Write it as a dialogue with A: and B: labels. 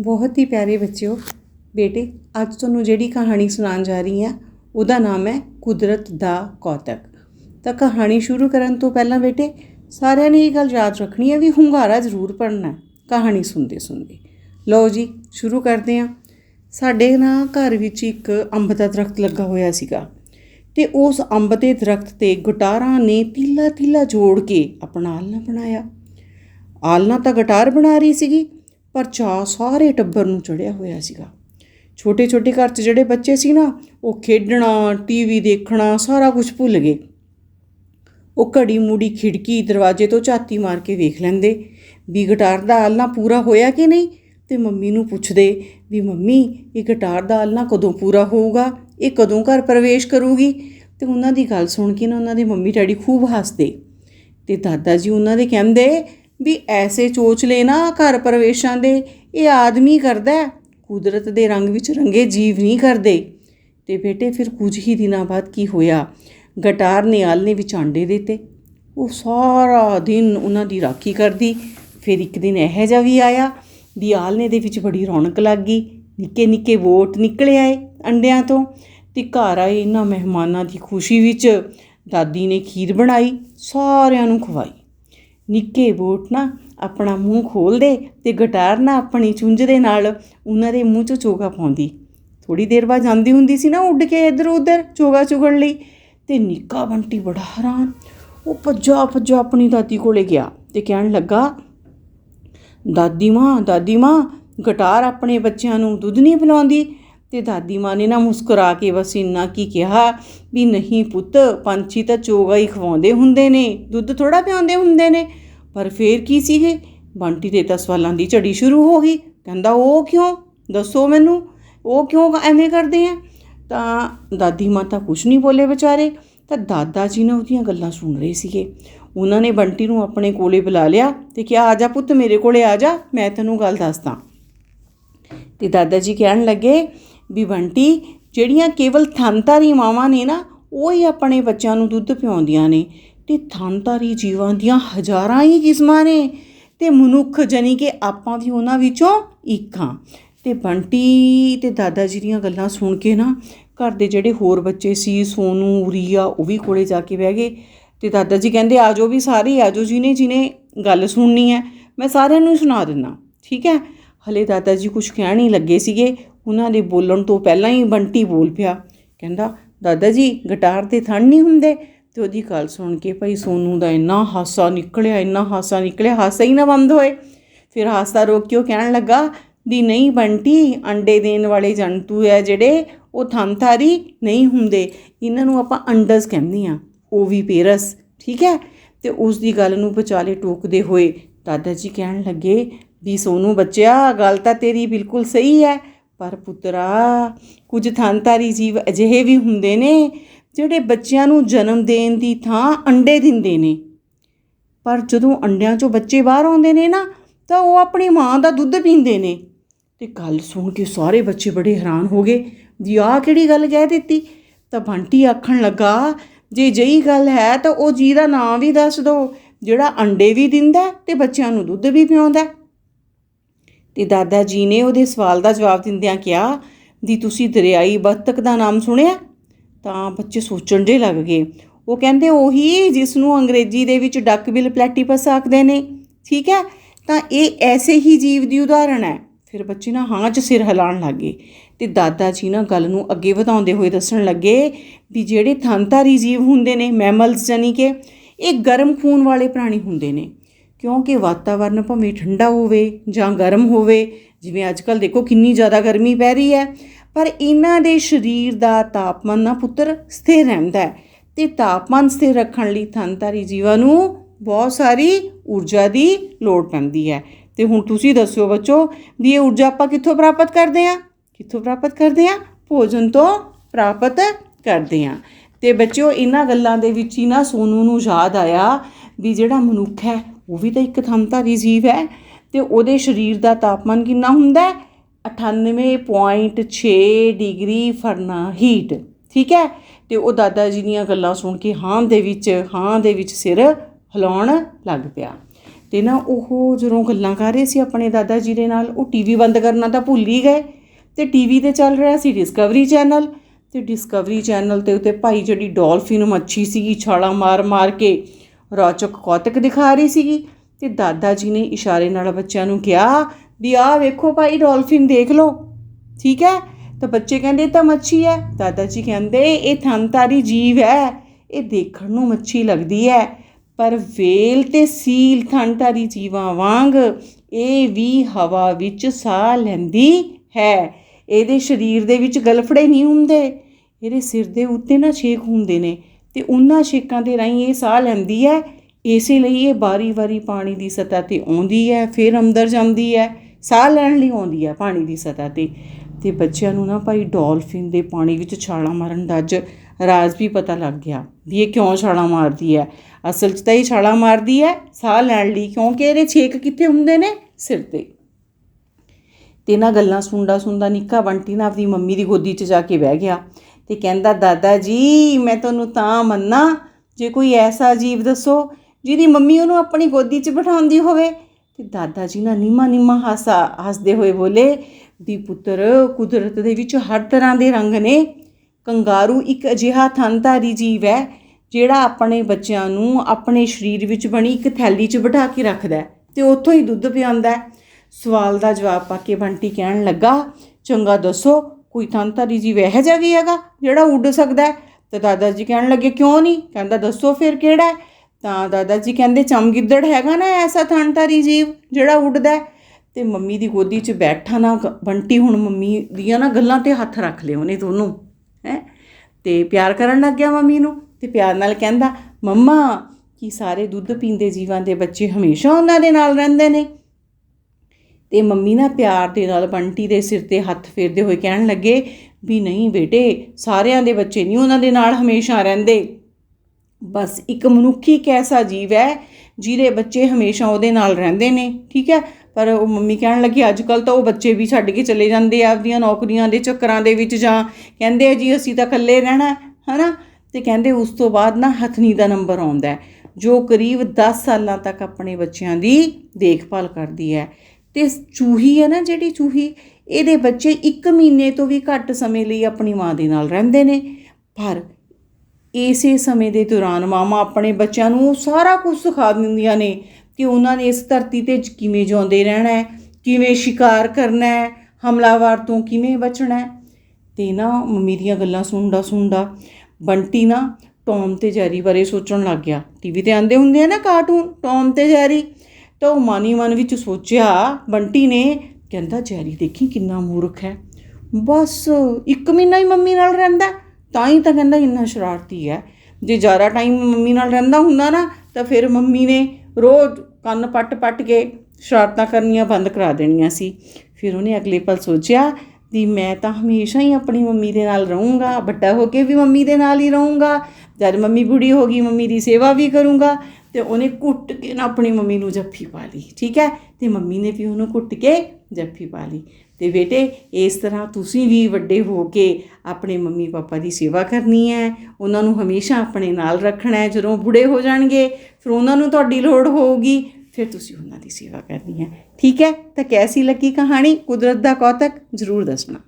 A: ਬਹੁਤ ਹੀ ਪਿਆਰੇ ਬੱਚਿਓ, ਬੇਟੇ, ਅੱਜ ਤੁਹਾਨੂੰ ਜਿਹੜੀ ਕਹਾਣੀ ਸੁਣਾਉਣ ਜਾ ਰਹੀ ਹਾਂ, ਉਹਦਾ ਨਾਮ ਹੈ ਕੁਦਰਤ ਦਾ ਕੌਤਕ। ਤਾਂ ਕਹਾਣੀ ਸ਼ੁਰੂ ਕਰਨ ਤੋਂ ਪਹਿਲਾਂ ਬੇਟੇ, ਸਾਰਿਆਂ ਨੇ ਇਹ ਗੱਲ ਯਾਦ ਰੱਖਣੀ ਹੈ ਵੀ ਹੁੰਗਾਰਾ ਜ਼ਰੂਰ ਪੜਨਾ ਕਹਾਣੀ ਸੁਣਦੇ ਸੁਣਦੇ। ਲਓ ਜੀ, ਸ਼ੁਰੂ ਕਰਦੇ ਹਾਂ। ਸਾਡੇ ਨਾ ਘਰ ਵਿੱਚ ਇੱਕ ਅੰਬ ਦਾ ਦਰਖਤ ਲੱਗਾ ਹੋਇਆ ਸੀਗਾ ਤੇ ਉਸ ਅੰਬ ਦੇ ਦਰਖਤ ਤੇ ਗਟਾਰਾਂ ਨੇ ਤੀਲਾ ਤੀਲਾ ਜੋੜ ਕੇ ਆਪਣਾ ਆਲਣਾ ਬਣਾਇਆ। ਆਲਣਾ ਤਾਂ ਗਟਾਰ ਬਣਾ ਰਹੀ ਸੀਗੀ ਪਰ ਚਾਅ ਸਾਰੇ ਟੱਬਰ ਨੂੰ ਚੜਿਆ ਹੋਇਆ ਸੀਗਾ। ਛੋਟੇ ਛੋਟੇ ਘਰ 'ਚ ਜਿਹੜੇ ਬੱਚੇ ਸੀ ਨਾ, ਉਹ ਖੇਡਣਾ, ਟੀਵੀ ਦੇਖਣਾ, ਸਾਰਾ ਕੁਝ ਭੁੱਲ ਗਏ। ਉਹ ਘੜੀ ਮੂੜੀ ਖਿੜਕੀ, ਦਰਵਾਜ਼ੇ ਤੋਂ ਝਾਤੀ ਮਾਰ ਕੇ ਵੇਖ ਲੈਂਦੇ ਵੀ ਗਟਾਰ ਦਾ ਆਲਣਾ ਪੂਰਾ ਹੋਇਆ ਕਿ ਨਹੀਂ ਤੇ ਮੰਮੀ ਨੂੰ ਪੁੱਛਦੇ ਵੀ ਮੰਮੀ, ਇਹ ਗਟਾਰ ਦਾ ਆਲਣਾ ਕਦੋਂ ਪੂਰਾ ਹੋਊਗਾ? ਇਹ ਕਦੋਂ ਘਰ ਪ੍ਰਵੇਸ਼ ਕਰੂਗੀ? ਤੇ ਉਹਨਾਂ ਦੀ ਗੱਲ ਸੁਣ ਕੇ ਨਾ ਉਹਨਾਂ ਦੇ ਮੰਮੀ ਡੈਡੀ ਖੂਬ ਹੱਸਦੇ ਤੇ ਦਾਦਾ ਜੀ ਉਹਨਾਂ ਦੇ ਕਹਿੰਦੇ ਵੀ ਐਸੇ ਚੋਚਲੇ ਨਾ ਘਰ ਪ੍ਰਵੇਸ਼ਾਂ ਦੇ, ਇਹ ਆਦਮੀ ਕਰਦਾ ਕੁਦਰਤ ਦੇ ਰੰਗ ਵਿੱਚ ਰੰਗੇ ਜੀਵ ਨਹੀਂ ਕਰਦੇ। ਤੇ ਬੇਟੇ, ਫਿਰ ਕੁਝ ਹੀ ਦਿਨਾਂ ਬਾਅਦ ਕੀ ਹੋਇਆ? ਗਟਾਰ ਨੇ ਆਲਣੇ ਵਿੱਚ ਆਂਡੇ ਦਿੱਤੇ। ਉਹ ਸਾਰਾ ਦਿਨ ਉਹਨਾਂ ਦੀ ਰਾਖੀ ਕਰਦੀ। ਫਿਰ ਇੱਕ ਦਿਨ ਇਹੋ ਜਿਹਾ ਵੀ ਆਇਆ ਵੀ ਆਲਣੇ ਦੇ ਵਿੱਚ ਬੜੀ ਰੌਣਕ ਲੱਗ ਗਈ। ਨਿੱਕੇ ਨਿੱਕੇ ਵੋਟ ਨਿਕਲੇ ਆਏ ਅੰਡਿਆਂ ਤੋਂ ਤੇ ਘਰ ਆਏ ਇਹਨਾਂ ਮਹਿਮਾਨਾਂ ਦੀ ਖੁਸ਼ੀ ਵਿੱਚ ਦਾਦੀ ਨੇ ਖੀਰ ਬਣਾਈ, ਸਾਰਿਆਂ ਨੂੰ ਖਵਾਈ। ਨਿੱਕੇ ਵੋਟ ਨਾ ਆਪਣਾ ਮੂੰਹ ਖੋਲਦੇ ਤੇ ਗਟਾਰ ਨਾ ਆਪਣੀ ਚੁੰਝ ਦੇ ਨਾਲ ਉਹਨਾਂ ਦੇ ਮੂੰਹ 'ਚ ਚੋਗਾ ਪਾਉਂਦੀ। ਥੋੜੀ ਦੇਰ ਬਾਅਦ ਜਾਂਦੀ ਹੁੰਦੀ ਸੀ ਨਾ ਉੱਡ ਕੇ ਇੱਧਰ ਉੱਧਰ ਚੋਗਾ ਚੁਗਣ ਲਈ ਤੇ ਨਿੱਕਾ ਬੰਟੀ ਬੜਾ ਹੈਰਾਨ, ਉਹ ਭੱਜਾ ਭੱਜਾ ਆਪਣੀ ਦਾਦੀ ਕੋਲੇ ਗਿਆ ਤੇ ਕਹਿਣ ਲੱਗਾ, ਦਾਦੀ ਮਾਂ ਦਾਦੀ ਮਾਂ, ਗਟਾਰ ਆਪਣੇ ਬੱਚਿਆਂ ਨੂੰ ਦੁੱਧ ਨਹੀਂ ਪਿਲਾਉਂਦੀ ਤੇ ਦਾਦੀ ਮਾਂ ਨੇ ਨਾ ਮੁਸਕਰਾ ਕੇ ਬਸ ਇੰਨਾ ਕੀ ਕਿਹਾ ਵੀ ਨਹੀਂ ਪੁੱਤ, ਪੰਛੀ ਤਾਂ ਚੋਗਾ ਹੀ ਖਵਾਉਂਦੇ ਹੁੰਦੇ ਨੇ, ਦੁੱਧ ਥੋੜਾ ਪਿਆਉਂਦੇ ਹੁੰਦੇ ਨੇ। ਪਰ ਫੇਰ ਕੀ ਸੀ ਇਹ? ਬੰਟੀ ਦੇ ਤਾਂ ਸਵਾਲਾਂ ਦੀ ਝੜੀ ਸ਼ੁਰੂ ਹੋ ਗਈ। ਕਹਿੰਦਾ, ਉਹ ਕਿਉਂ? ਦੱਸੋ ਮੈਨੂੰ। ਉਹ ਕਿਉਂ ਐਵੇਂ ਕਰਦੇ ਆ? ਤਾਂ ਦਾਦੀ ਮਾਂ ਤਾਂ ਕੁਝ ਨਹੀਂ ਬੋਲੇ ਵਿਚਾਰੇ। ਤਾਂ ਦਾਦਾ ਜੀ ਨੇ ਉਹਦੀਆਂ ਗੱਲਾਂ ਸੁਣ ਰਹੇ ਸੀਗੇ। ਉਹਨਾਂ ਨੇ ਬੰਟੀ ਨੂੰ ਆਪਣੇ ਕੋਲੇ ਬੁਲਾ ਲਿਆ ਤੇ ਕਿਹਾ, ਆ ਜਾ ਪੁੱਤ, ਮੇਰੇ ਕੋਲੇ ਆ ਜਾ, ਮੈਂ ਤੈਨੂੰ ਗੱਲ ਦੱਸਦਾ। ਤੇ ਦਾਦਾ ਜੀ ਕਹਿਣ ਲੱਗੇ ਵੀ ਬੰਟੀ, ਜਿਹੜੀਆਂ ਕੇਵਲ ਥੰਤਾਰੀ ਮਾਵਾਂ ਨੇ ਨਾ, ਉਹ ਹੀ ਆਪਣੇ ਬੱਚਿਆਂ ਨੂੰ ਦੁੱਧ ਪਿਆਉਂਦੀਆਂ ਨੇ। ਤੇ ਥੰਤਾਰੀ ਜੀਵਾਂ ਦੀਆਂ ਹਜ਼ਾਰਾਂ ਹੀ ਕਿਸਮਾਂ ਨੇ। ਤੇ ਮਨੁੱਖ ਜਾਨੀ ਕਿ ਆਪਾਂ ਵੀ ਉਹਨਾਂ ਵਿੱਚੋਂ ਇੱਕ ਹਾਂ। ਤੇ ਬੰਟੀ ਤੇ ਦਾਦਾ ਜੀ ਦੀਆਂ ਗੱਲਾਂ ਸੁਣ ਕੇ ਨਾ, ਘਰ ਦੇ ਜਿਹੜੇ ਹੋਰ ਬੱਚੇ ਸੀ, ਸੋਨੂ ਰੀਆ ਉਹ ਵੀ ਕੋਲੇ ਜਾ ਕੇ ਬਹਿ ਗਏ। ਤੇ ਦਾਦਾ ਜੀ ਕਹਿੰਦੇ, ਆਜੋ ਵੀ ਸਾਰੇ, ਆਜੋ ਜਿਹਨੇ ਜਿਹਨੇ ਗੱਲ ਸੁਣਨੀ ਹੈ। ਮੈਂ ਸਾਰਿਆਂ ਨੂੰ ਹੀ ਸੁਣਾ ਦਿੰਦਾ। ਠੀਕ ਹੈ? ਹਲੇ ਦਾਦਾ ਜੀ ਕੁਝ ਕਹਿਣ ਨਹੀਂ ਲੱਗੇ ਸੀਗੇ। ਉਹਨਾਂ ਦੇ ਬੋਲਣ ਤੋਂ ਪਹਿਲਾਂ ਹੀ ਬੰਟੀ ਬੋਲ ਪਿਆ। ਕਹਿੰਦਾ ਦਾਦਾ ਜੀ ਗਿਟਾਰ ਤੇ ਥਣ ਨਹੀਂ ਹੁੰਦੇ? ਤੇ ਉਹਦੀ ਗੱਲ ਸੁਣ ਕੇ ਭਾਈ ਸੋਨੂ ਦਾ ਇੰਨਾ ਹਾਸਾ ਨਿਕਲਿਆ, ਇੰਨਾ ਹਾਸਾ ਨਿਕਲਿਆ, ਹਾਸਾ ਹੀ ਨਾ ਬੰਦ ਹੋਏ। ਫਿਰ ਹਾਸਾ ਰੋਕ ਕੇ ਉਹ ਕਹਿਣ ਲੱਗਾ, ਵੀ ਨਹੀਂ ਬੰਟੀ, ਅੰਡੇ ਦੇਣ ਵਾਲੇ ਜੰਤੂ ਹੈ ਜਿਹੜੇ, ਉਹ ਥੰਥਾਰੀ ਨਹੀਂ ਹੁੰਦੇ। ਇਹਨਾਂ ਨੂੰ ਆਪਾਂ ਅੰਡਸ ਕਹਿੰਦੇ ਆ, ਉਹ ਵੀ ਪੇਰਸ, ਠੀਕ ਹੈ ਤੇ ਉਸ ਦੀ ਗੱਲ ਨੂੰ ਵਿਚਾਲੇ ਟੋਕਦੇ ਹੋਏ ਦਾਦਾ ਜੀ ਕਹਿਣ ਲੱਗੇ, ਵੀ ਸੋਨੂ, ਬੱਚਿਆ, ਗੱਲ ਤਾਂ ਤੇਰੀ ਬਿਲਕੁਲ ਸਹੀ ਹੈ ਪਰ ਪੁੱਤਰਾ, ਕੁਝ ਥੰਤਾਰੀ ਜੀਵ ਅਜਿਹੇ ਵੀ ਹੁੰਦੇ ਨੇ ਜਿਹੜੇ ਬੱਚਿਆਂ ਨੂੰ ਜਨਮ ਦੇਣ ਦੀ ਥਾਂ ਅੰਡੇ ਦਿੰਦੇ ਨੇ। ਪਰ ਜਦੋਂ ਅੰਡਿਆਂ ਚੋਂ ਬੱਚੇ ਬਾਹਰ ਆਉਂਦੇ ਨੇ ਨਾ, ਤਾਂ ਉਹ ਆਪਣੀ ਮਾਂ ਦਾ ਦੁੱਧ ਪੀਂਦੇ ਨੇ। ਤੇ ਗੱਲ ਸੁਣ ਕੇ ਸਾਰੇ ਬੱਚੇ ਬੜੇ ਹੈਰਾਨ ਹੋ ਗਏ। ਜੀ ਆਹ ਕਿਹੜੀ ਗੱਲ ਕਹਿ ਦਿੱਤੀ? ਤਾਂ ਬੰਟੀ ਆਖਣ ਲੱਗਾ, ਜੇ ਜਈ ਗੱਲ ਹੈ ਤਾਂ ਉਹ ਜੀ ਦਾ ਨਾਮ ਵੀ ਦੱਸ ਦਿਓ ਜਿਹੜਾ ਅੰਡੇ ਵੀ ਦਿੰਦਾ ਤੇ ਬੱਚਿਆਂ ਨੂੰ ਦੁੱਧ ਵੀ ਪਿਆਉਂਦਾ। ਤੇ ਦਾਦਾ ਜੀ ਨੇ ਉਹਦੇ ਸਵਾਲ ਦਾ ਜਵਾਬ ਦਿੰਦਿਆਂ ਕਿਹਾ, ਵੀ ਤੁਸੀਂ ਦਰਿਆਈ ਬੱਤਕ ਦਾ ਨਾਮ ਸੁਣਿਆ? ਤਾਂ ਬੱਚੇ ਸੋਚਣ ਦੇ ਲੱਗ ਗਏ। ਉਹ ਕਹਿੰਦੇ, ਉਹੀ ਜਿਸ ਨੂੰ ਅੰਗਰੇਜ਼ੀ ਦੇ ਵਿੱਚ ਡੱਕਬਿਲ ਪਲੈਟੀਪਸ ਆਖਦੇ ਨੇ। ਠੀਕ ਹੈ? ਤਾਂ ਇਹ ਐਸੇ ਹੀ ਜੀਵ ਦੀ ਉਦਾਹਰਣ ਹੈ। ਫਿਰ ਬੱਚੇ ਨਾ ਹਾਂ 'ਚ ਸਿਰ ਹਿਲਾਉਣ ਲੱਗੇ ਤੇ ਦਾਦਾ ਜੀ ਨਾ ਗੱਲ ਨੂੰ ਅੱਗੇ ਵਧਾਉਂਦੇ ਹੋਏ ਦੱਸਣ ਲੱਗੇ ਵੀ ਜਿਹੜੇ ਥੰਤਾਰੀ ਜੀਵ ਹੁੰਦੇ ਨੇ, ਮੈਮਲਸ ਯਾਨੀ ਕਿ, ਇਹ ਗਰਮ ਖੂਨ ਵਾਲੇ ਪ੍ਰਾਣੀ ਹੁੰਦੇ ਨੇ। ਕਿਉਂਕਿ ਵਾਤਾਵਰਨ ਭਾਵੇਂ ਠੰਡਾ ਹੋਵੇ ਜਾਂ ਗਰਮ ਹੋਵੇ, ਜਿਵੇਂ ਅੱਜ ਕੱਲ ਦੇਖੋ ਕਿੰਨੀ ਜ਼ਿਆਦਾ ਗਰਮੀ ਪੈ ਰਹੀ ਹੈ, ਪਰ ਇਹਨਾਂ ਦੇ ਸਰੀਰ ਦਾ ਤਾਪਮਾਨ ਨਾ ਪੁੱਤਰ ਸਥਿਰ ਰਹਿੰਦਾ ਹੈ ਤੇ ਤਾਪਮਾਨ ਸਥਿਰ ਰੱਖਣ ਲਈ ਥੰਤਾਰੀ ਜੀਵਾਂ ਨੂੰ ਬਹੁਤ ਸਾਰੀ ਊਰਜਾ ਦੀ ਲੋੜ ਪੈਂਦੀ ਹੈ। ਤੇ ਹੁਣ ਤੁਸੀਂ ਦੱਸਿਓ ਬੱਚੋ ਵੀ ਇਹ ਊਰਜਾ ਆਪਾਂ ਕਿੱਥੋਂ ਪ੍ਰਾਪਤ ਕਰਦੇ ਹਾਂ? ਕਿੱਥੋਂ ਪ੍ਰਾਪਤ ਕਰਦੇ ਹਾਂ? ਭੋਜਨ ਤੋਂ ਪ੍ਰਾਪਤ ਕਰਦੇ ਹਾਂ। ਤੇ ਬੱਚਿਓ ਇਹਨਾਂ ਗੱਲਾਂ ਦੇ ਵਿੱਚ ਹੀ ਨਾ ਸੋਨੂ ਨੂੰ ਯਾਦ ਆਇਆ ਵੀ ਜਿਹੜਾ ਮਨੁੱਖ ਹੈ ਉਹ ਵੀ ਤਾਂ ਇੱਕ ਥੰਮਧਾਰੀ ਜੀਵ ਹੈ ਤੇ ਉਹਦੇ ਸਰੀਰ ਦਾ ਤਾਪਮਾਨ ਕਿੰਨਾ ਹੁੰਦਾ ਹੈ? 98.6 ਡਿਗਰੀ ਫਰਨਾ ਹੀਟ ਠੀਕ ਹੈ? ਤੇ ਉਹ ਦਾਦਾ ਜੀ ਦੀਆਂ ਗੱਲਾਂ ਸੁਣ ਕੇ ਹਾਂ ਦੇ ਵਿੱਚ, ਹਾਂ ਦੇ ਵਿੱਚ ਸਿਰ ਹਿਲਾਉਣ ਲੱਗ ਪਿਆ। ਤੇ ਨਾ ਉਹ ਜਦੋਂ ਗੱਲਾਂ ਕਰ ਰਹੇ ਸੀ ਆਪਣੇ ਦਾਦਾ ਜੀ ਦੇ ਨਾਲ, ਉਹ ਟੀਵੀ ਬੰਦ ਕਰਨਾ ਤਾਂ ਭੁੱਲ ਹੀ ਗਏ ਤੇ ਟੀਵੀ ਤੇ ਚੱਲ ਰਿਹਾ ਸੀ ਡਿਸਕਵਰੀ ਚੈਨਲ ਤੇ ਡਿਸਕਵਰੀ ਚੈਨਲ ਤੇ ਉਤੇ ਭਾਈ ਜਿਹੜੀ ਡਾਲਫਿਨ ਮੱਛੀ ਸੀਗੀ, ਛਾਲਾਂ ਮਾਰ ਮਾਰ ਕੇ ਰੌਚਕ ਕੌਤਕ ਦਿਖਾ ਰਹੀ ਸੀਗੀ ਤੇ ਦਾਦਾ ਜੀ ਨੇ ਇਸ਼ਾਰੇ ਨਾਲ ਬੱਚਿਆਂ ਨੂੰ ਕਿਹਾ ਵੀ ਆਹ ਵੇਖੋ ਭਾਈ, ਡਾਲਫਿਨ ਦੇਖ ਲਓ। ਠੀਕ ਹੈ? ਤਾਂ ਬੱਚੇ ਕਹਿੰਦੇ ਤਾਂ ਮੱਛੀ ਹੈ। ਦਾਦਾ ਜੀ ਕਹਿੰਦੇ ਇਹ ਥੰਤਾਰੀ ਜੀਵ ਹੈ। ਇਹ ਦੇਖਣ ਨੂੰ ਮੱਛੀ ਲੱਗਦੀ ਹੈ। ਪਰ ਵੇਲ ਤੇ ਸੀਲ ਥੰਤਾਰੀ ਜੀਵਾਂ ਵਾਂਗ ਇਹ ਵੀ ਹਵਾ ਵਿੱਚ ਸਾਹ ਲੈਂਦੀ ਹੈ। ਇਹਦੇ ਸਰੀਰ ਦੇ ਵਿੱਚ ਗਲਫੜੇ ਨਹੀਂ ਹੁੰਦੇ। ਇਹਦੇ ਸਿਰ ਦੇ ਉੱਤੇ ਨਾ ਛੇਕ ਹੁੰਦੇ ਨੇ। ਤੇ ਉਹਨਾਂ ਛੇਕਾਂ ਦੇ ਰਾਹੀਂ ਇਹ ਸਾਹ ਲੈਂਦੀ ਹੈ। ਇਸੇ ਲਈ ਇਹ ਬਾਰੀ-ਬਾਰੀ ਪਾਣੀ ਦੀ ਸਤਹ ਤੇ ਆਉਂਦੀ ਹੈ, ਫਿਰ ਅੰਦਰ ਜਾਂਦੀ ਹੈ। ਸਾਹ ਲੈਣ ਲਈ ਆਉਂਦੀ ਹੈ ਪਾਣੀ ਦੀ ਸਤਹ ਤੇ। ਤੇ ਬੱਚਿਆਂ ਨੂੰ ਨਾ ਭਾਈ ਡਾਲਫਿਨ ਦੇ ਪਾਣੀ ਵਿੱਚ ਛਾਲਾਂ ਮਾਰਨ ਦਾ ਅੱਜ ਰਾਜ਼ ਵੀ ਪਤਾ ਲੱਗ ਗਿਆ ਵੀ ਇਹ ਕਿਉਂ ਛਾਲਾਂ ਮਾਰਦੀ ਹੈ। ਅਸਲ 'ਚ ਤਾਂ ਇਹ ਛਾਲਾਂ ਮਾਰਦੀ ਹੈ, ਸਾਹ ਲੈਣ ਲਈ, ਕਿਉਂਕਿ ਇਹਦੇ ਛੇਕ ਕਿੱਥੇ ਹੁੰਦੇ ਨੇ? ਸਿਰ ਤੇ। ਤੇ ਨਾ ਗੱਲਾਂ ਸੁਣਦਾ ਸੁਣਦਾ ਨਿੱਕਾ ਬੰਟੀ ਨਾ ਆਪਣੀ ਮੰਮੀ ਦੀ ਗੋਦੀ 'ਚ ਜਾ ਕੇ ਬਹਿ ਗਿਆ। ਤੇ ਕਹਿੰਦਾ, ਦਾਦਾ ਜੀ, ਮੈਂ ਤੁਹਾਨੂੰ ਤਾਂ ਮੰਨਾ, ਜੇ ਕੋਈ ਐਸਾ ਜੀਵ ਦੱਸੋ ਜਿਹਦੀ ਮੰਮੀ ਉਹਨੂੰ ਆਪਣੀ ਗੋਦੀ 'ਚ ਬਿਠਾਉਂਦੀ ਹੋਵੇ। ਤੇ ਦਾਦਾ ਜੀ ਨਾਲ ਨੀਮਾ ਨੀਮਾ ਹਾਸਾ, ਹੱਸਦੇ ਹੋਏ ਬੋਲੇ ਦੀ ਪੁੱਤਰ, ਕੁਦਰਤ ਦੇ ਵਿੱਚ ਹਰ ਤਰ੍ਹਾਂ ਦੇ ਰੰਗ ਨੇ। ਕੰਗਾਰੂ ਇੱਕ ਅਜਿਹਾ ਥਨਧਾਰੀ ਜੀਵ ਹੈ, ਜਿਹੜਾ ਆਪਣੇ ਬੱਚਿਆਂ ਨੂੰ ਆਪਣੇ ਸਰੀਰ ਵਿੱਚ ਬਣੀ ਇੱਕ ਥੈਲੀ 'ਚ ਬਿਠਾ ਕੇ ਰੱਖਦਾ ਹੈ ਤੇ ਉੱਥੋਂ ਹੀ ਦੁੱਧ ਪਿਆਉਂਦਾ ਸਵਾਲ ਦਾ ਜਵਾਬ ਪਾ ਕੇ ਬੰਟੀ ਕਹਿਣ ਲੱਗਾ, ਚੰਗਾ ਦੱਸੋ ਕੋਈ ਥਣਧਾਰੀ ਜੀਵ ਇਹੋ ਜਿਹਾ ਵੀ ਹੈਗਾ, ਜਿਹੜਾ ਉੱਡ ਸਕਦਾ ਹੈ। ਤੇ ਦਾਦਾ ਜੀ ਕਹਿਣ ਲੱਗੇ, ਕਿਉਂ ਨਹੀਂ? ਕਹਿੰਦਾ, ਦੱਸੋ ਫਿਰ ਕਿਹੜਾ ਤਾਂ ਦਾਦਾ ਜੀ ਕਹਿੰਦੇ, ਚਮਗਿੱਦੜ ਹੈਗਾ ਨਾ ਐਸਾ ਥਣਧਾਰੀ ਜੀਵ ਜਿਹੜਾ ਉੱਡਦਾ ਹੈ? ਤੇ ਮੰਮੀ ਦੀ ਗੋਦੀ 'ਚ ਬੈਠਾ ਨਾ ਗ- ਬੰਟੀ ਹੁਣ ਮੰਮੀ ਦੀਆਂ ਨਾ ਗੱਲਾਂ ਤੇ ਹੱਥ ਰੱਖ ਲਏ ਉਹਨੇ ਦੋਨੋਂ, ਹੈ। ਤੇ ਪਿਆਰ ਕਰਨ ਲੱਗ ਗਿਆ ਮੰਮੀ ਨੂੰ ਤੇ ਪਿਆਰ ਨਾਲ ਕਹਿੰਦਾ, ਮੰਮਾ, ਕਿ ਸਾਰੇ ਦੁੱਧ ਪੀਂਦੇ ਜੀਵਾਂ ਦੇ ਬੱਚੇ ਹਮੇਸ਼ਾ ਉਹਨਾਂ ਦੇ ਨਾਲ ਰਹਿੰਦੇ ਨੇ? ਤੇ ਮੰਮੀ ਨਾ ਪਿਆਰ ਦੇ ਨਾਲ ਬੰਟੀ ਦੇ ਸਿਰ ਤੇ ਹੱਥ ਫੇਰਦੇ ਹੋਏ ਕਹਿਣ ਲੱਗੇ ਵੀ ਨਹੀਂ ਬੇਟੇ ਸਾਰਿਆਂ ਦੇ ਬੱਚੇ ਨਹੀਂ ਉਹਨਾਂ ਦੇ ਨਾਲ ਹਮੇਸ਼ਾ ਰਹਿੰਦੇ। ਬਸ ਇੱਕ ਮਨੁੱਖੀ ਇੱਕ ਐਸਾ ਜੀਵ ਹੈ ਜਿਹਦੇ ਬੱਚੇ ਹਮੇਸ਼ਾ ਉਹਦੇ ਨਾਲ ਰਹਿੰਦੇ ਨੇ ਠੀਕ ਹੈ? ਪਰ ਉਹ ਮੰਮੀ ਕਹਿਣ ਲੱਗੀ ਅੱਜ ਕੱਲ ਤਾਂ ਉਹ ਬੱਚੇ ਵੀ ਛੱਡ ਕੇ ਚਲੇ ਜਾਂਦੇ ਆ ਆਪਦੀਆਂ ਨੌਕਰੀਆਂ ਦੇ ਚੱਕਰਾਂ ਦੇ ਵਿੱਚ ਜਾਂ ਕਹਿੰਦੇ ਆ ਜੀ ਅਸੀਂ ਤਾਂ ਇਕੱਲੇ ਰਹਿਣਾ ਹੈ, ਹਨਾ? ਤੇ ਕਹਿੰਦੇ ਉਸ ਤੋਂ ਬਾਅਦ ਨਾ ਹਥਨੀ ਦਾ ਨੰਬਰ ਆਉਂਦਾ ਜੋ ਕਰੀਬ 10 ਸਾਲਾਂ ਤੱਕ ਆਪਣੇ ਬੱਚਿਆਂ ਦੀ ਦੇਖਭਾਲ ਕਰਦੀ ਹੈ। ਤੇ ਚੂਹੀ ਹੈ ਨਾ ਜਿਹੜੀ ਚੂਹੀ, ਇਹਦੇ ਬੱਚੇ 1 ਮਹੀਨੇ ਤੋਂ ਵੀ ਘੱਟ ਸਮੇਂ ਲਈ ਆਪਣੀ ਮਾਂ ਦੇ ਨਾਲ ਰਹਿੰਦੇ ਨੇ। ਪਰ ਇਸੇ ਸਮੇਂ ਦੇ ਦੌਰਾਨ ਮਾਮਾ ਆਪਣੇ ਬੱਚਿਆਂ ਨੂੰ ਸਾਰਾ ਕੁਝ ਸਿਖਾ ਦਿੰਦੀਆਂ ਨੇ ਕਿ ਉਹਨਾਂ ਨੇ ਇਸ ਧਰਤੀ ਤੇ ਕਿਵੇਂ ਜਿਉਂਦੇ ਰਹਿਣਾ ਹੈ, ਕਿਵੇਂ ਸ਼ਿਕਾਰ ਕਰਨਾ ਹੈ, ਹਮਲਾਵਰ ਤੋਂ ਕਿਵੇਂ ਬਚਣਾ ਹੈ। ਤੇ ਨਾ ਮੰਮੀ ਦੀਆਂ ਗੱਲਾਂ ਸੁਣਦਾ ਸੁਣਦਾ ਬੰਟੀ ਨਾ ਟੌਮ ਤੇ ਜੈਰੀ ਬਾਰੇ ਸੋਚਣ ਲੱਗ ਗਿਆ। ਟੀਵੀ ਤੇ ਆਂਦੇ ਹੁੰਦੇ ਆ ਨਾ ਕਾਰਟੂਨ, ਟੌਮ ਤੇ ਜੈਰੀ। ਤਾਂ ਉਹ ਮਨ ਹੀ ਮਨ ਵਿੱਚ ਸੋਚਿਆ, ਬੰਟੀ ਨੇ ਕਹਿੰਦਾ ਜੈਰੀ ਦੇਖੀ ਕਿੰਨਾ ਮੂਰਖ ਹੈ। ਬਸ ਇੱਕ ਮਹੀਨਾ ਹੀ ਮੰਮੀ ਨਾਲ ਰਹਿੰਦਾ ਤਾਂ ਹੀ ਤਾਂ ਕਹਿੰਦਾ ਇੰਨਾ ਸ਼ਰਾਰਤੀ ਹੈ। ਜੇ ਜ਼ਿਆਦਾ ਟਾਈਮ ਮੰਮੀ ਨਾਲ ਰਹਿੰਦਾ ਹੁੰਦਾ ਨਾ, ਤਾਂ ਫਿਰ ਮੰਮੀ ਨੇ ਰੋਜ਼ ਕੰਨ ਪੱਟ ਪੱਟ ਕੇ ਸ਼ਰਾਰਤਾਂ ਕਰਨੀਆਂ ਬੰਦ ਕਰਾ ਦੇਣੀਆਂ ਸੀ। ਫਿਰ ਉਹਨੇ ਅਗਲੇ ਪਲ ਸੋਚਿਆ ਵੀ ਮੈਂ ਤਾਂ ਹਮੇਸ਼ਾ ਹੀ ਆਪਣੀ ਮੰਮੀ ਦੇ ਨਾਲ ਰਹੂੰਗਾ, ਵੱਡਾ ਹੋ ਕੇ ਵੀ ਮੰਮੀ ਦੇ ਨਾਲ ਹੀ ਰਹੂੰਗਾ। ਜਦ ਮੰਮੀ ਬੁੜੀ ਹੋ ਗਈ, ਮੰਮੀ ਦੀ ਸੇਵਾ ਵੀ ਕਰੂੰਗਾ। ਤੇ ਉਹਨੇ ਕੁੱਟ ਕੇ ਨਾ ਆਪਣੀ ਮੰਮੀ ਨੂੰ ਜੱਫੀ ਪਾ ਲਈ, ਠੀਕ ਹੈ? ਤੇ ਮੰਮੀ ਨੇ ਵੀ ਉਹਨੂੰ ਕੁੱਟ ਕੇ ਜੱਫੀ ਪਾ ਲਈ। ਤੇ ਬੇਟੇ, ਇਸ ਤਰ੍ਹਾਂ ਤੁਸੀਂ ਵੀ ਵੱਡੇ ਹੋ ਕੇ ਆਪਣੇ ਮੰਮੀ ਪਾਪਾ ਦੀ ਸੇਵਾ ਕਰਨੀ ਹੈ। ਉਹਨਾਂ ਨੂੰ ਹਮੇਸ਼ਾ ਆਪਣੇ ਨਾਲ ਰੱਖਣਾ ਹੈ। ਜਦੋਂ ਬੁੜੇ ਹੋ ਜਾਣਗੇ, ਫਿਰ ਉਹਨਾਂ ਨੂੰ ਤੁਹਾਡੀ ਲੋੜ ਹੋਊਗੀ, ਫਿਰ ਤੁਸੀਂ ਉਹਨਾਂ ਦੀ ਸੇਵਾ ਕਰਨੀ ਹੈ। ਠੀਕ ਹੈ? ਤਾਂ ਕੈਸੀ ਲੱਗੀ ਕਹਾਣੀ? ਕੁਦਰਤ ਦਾ ਕੌਤਕ ਜ਼ਰੂਰ ਦੱਸਣਾ।